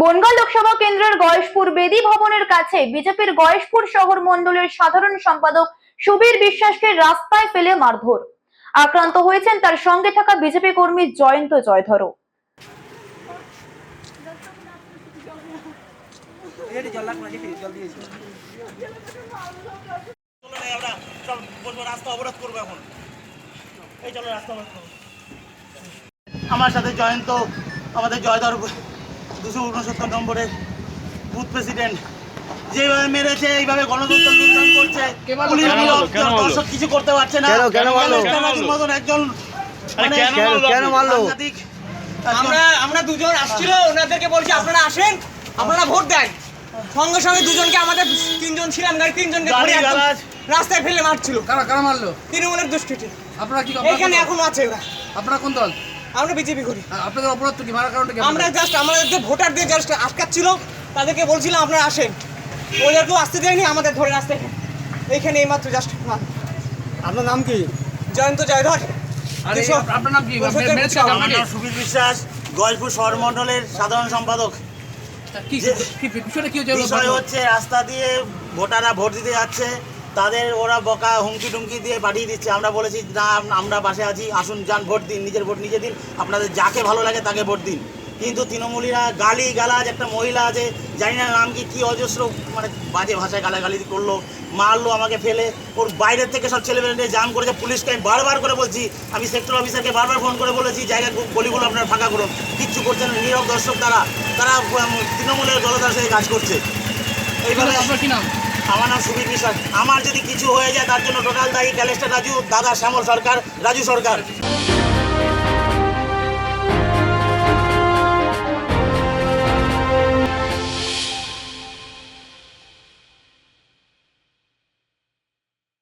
বনগাঁ লোকসভা কেন্দ্রের গয়েশপুর বেদি ভবনের কাছে বিজেপির গয়েশপুর শহর মণ্ডলের সাধারণ সম্পাদক সুবীর বিশ্বাসকে রাস্তায় ফেলে মারধর। আক্রান্ত হয়েছেন তার সঙ্গে থাকা বিজেপি কর্মী জয়ন্ত জয়ধরও। চলো রে আমরা সাথে জয়ন্ত, আমাদের জয়দর দুশো উনসত্তর বুথ প্রেসিডেন্ট। যেভাবে মেরেছে এইভাবে গণতন্ত্র করছে? দর্শক কিছু করতে পারছে না। কেন- কেন মতন একজন মানে কেন মারলো? কেন মারলো? সাংঘাতিক একজন- আমরা আমরা দুজন আসছিল ওনাদেরকে বলছি আপনারা আসেন আপনারা ভোট দেন। সঙ্গে সঙ্গে দুজনকে আমাদের তিনজন ছিলাম গাড়ি তিনজনকে ধরে। রাস্তায় ফেলে মারছিল। কারা কারা মারলো? তৃণমূলের দুষ্কৃতি। আপনারা কি আপনারা এখানে কোন এখনও আছে ওরা। আপনারা কোন দল? আমরা বিজেপি করি। আপনাদের অপরাধ তো কি? মারার কারণটা কি আমরা জাস্ট আমাদের যে ভোটারদের জাস্ট আটকাচ্ছিল তাদেরকে বলছিলাম আপনারা আসেন। ওদেরকেও আসতে দেয়নি আমাদের ধরে আসতে এইখানে এইমাত্র জাস্ট আপনার নাম কি? জয়ন্ত জয়ধর। আপনার নাম কি? সুবীর বিশ্বাস গয়েশপুর শহর মণ্ডলের সাধারণ সম্পাদক। বিষয় হচ্ছে রাস্তা দিয়ে ভোটাররা ভোট দিতে যাচ্ছে। তাদের ওরা বকা হুমকি টুমকি দিয়ে পাঠিয়ে দিচ্ছে। আমরা বলেছি, না, আমরা বাসে আছি, আসুন, যান, ভোট দিন, নিজের ভোট নিজে দিন, আপনাদের যাকে ভালো লাগে তাকে ভোট দিন। কিন্তু তৃণমূলীরা গালি গালাজ একটা মহিলা আছে, জানি না নাম কি, কী অজস্র মানে বাজে ভাষায় গালাগালি করল, মারলো আমাকে ফেলে, ওর বাইরের থেকে সব ছেলেমেয়েদের জাম করেছে, পুলিশকে আমি বারবার করে বলছি, আমি সেক্টর অফিসারকে বারবার ফোন করে বলেছি, জায়গা গলিগুলো আপনারা ফাঁকা করুন, কিচ্ছু করছেন নীরব দর্শক তারা তারা তৃণমূলের দলদার সাথে কাজ করছে। এইভাবে আপনার কি নাম? আমার নাম সুবীর বিশ্বাস। আমার যদি কিছু হয়ে যায়, তার জন্য টোটাল দায়ী ক্যালেস্টার রাজু, দাদা শ্যামল সরকার, রাজু সরকার।